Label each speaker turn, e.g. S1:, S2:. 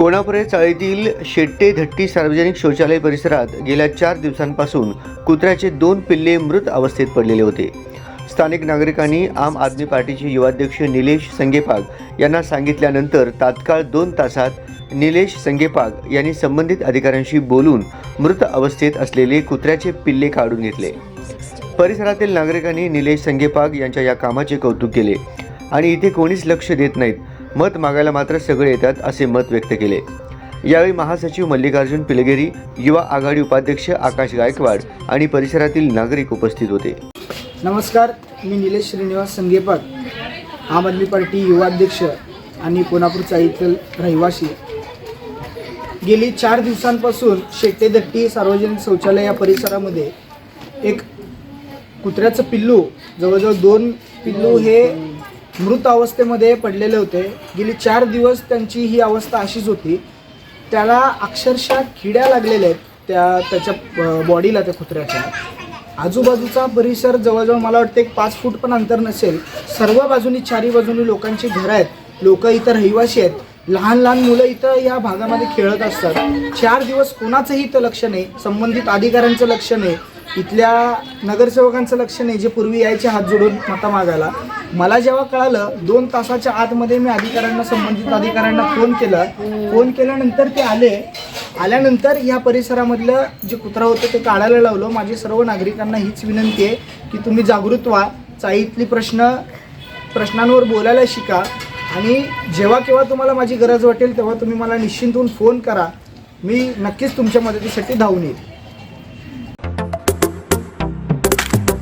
S1: कोणापुरे चाळीतील शेट्टे धट्टी सार्वजनिक शौचालय परिसरात गेल्या चार दिवसांपासून कुत्र्याचे दोन पिल्ले मृत अवस्थेत पडलेले होते. स्थानिक नागरिकांनी आम आदमी पार्टीचे युवाध्यक्ष निलेश संगेपाग यांना सांगितल्यानंतर तात्काळ दोन तासात निलेश संगेपाग यांनी संबंधित अधिकाऱ्यांशी बोलून मृत अवस्थेत असलेले कुत्र्याचे पिल्ले काढून घेतले. परिसरातील नागरिकांनी निलेश संगेपाग यांच्या या कामाचे कौतुक केले आणि इथे कोणीच लक्ष देत नाहीत. मत मागायला मात्र सगळे येतात असे मत व्यक्त केले. यावेळी महासचिव मल्लिकार्जुन पिलगेरी युवा आघाडी उपाध्यक्ष आकाश गायकवाड आणि परिसरातील नागरिक उपस्थित होते.
S2: नमस्कार मी निलेश श्रीनिवास संगेपाक आम आदमी पार्टी युवाध्यक्ष आणि कोल्हापूरचा इथल रहिवासी. गेली चार दिवसांपासून शेट्टेदट्टी सार्वजनिक शौचालय या परिसरामध्ये एक कुत्र्याचं पिल्लू जवळजवळ दोन पिल्लू हे मृत अवस्थेमध्ये पडलेले होते. गेली चार दिवस त्यांची ही अवस्था अशीच होती. त्याला अक्षरशः किड्या लागलेल्या आहेत त्या त्याच्या बॉडीला त्या कुत्र्याच्या. आजूबाजूचा परिसर जवळजवळ मला वाटतं एक पाच फूट पण अंतर नसेल. सर्व बाजूनी चारी बाजूनी लोकांची घरं आहेत. लोक इथं रहिवासी आहेत. लहान लहान मुलं इथं या भागामध्ये खेळत असतात. चार दिवस कोणाचंही इथं लक्ष नाही. संबंधित अधिकाऱ्यांचं लक्ष नाही. इथल्या नगरसेवकांचं लक्ष नाही जे पूर्वी यायचे हात जोडून मता मागायला. मला जेव्हा कळालं दोन तासाच्या आतमध्ये मी अधिकाऱ्यांना संबंधित अधिकाऱ्यांना फोन केला. फोन केल्यानंतर ते आले. आल्यानंतर या परिसरामधलं जे कुत्रा होतं ते काढायला लावलं. माझी सर्व नागरिकांना हीच विनंती आहे की तुम्ही जागृत व्हा. चाळीतली प्रश्न प्रश्नांवर बोलायला शिका. आणि जेव्हा केव्हा तुम्हाला माझी गरज वाटेल तेव्हा तुम्ही मला निश्चिंत होऊन फोन करा. मी नक्कीच तुमच्या मदतीसाठी धावून येईल.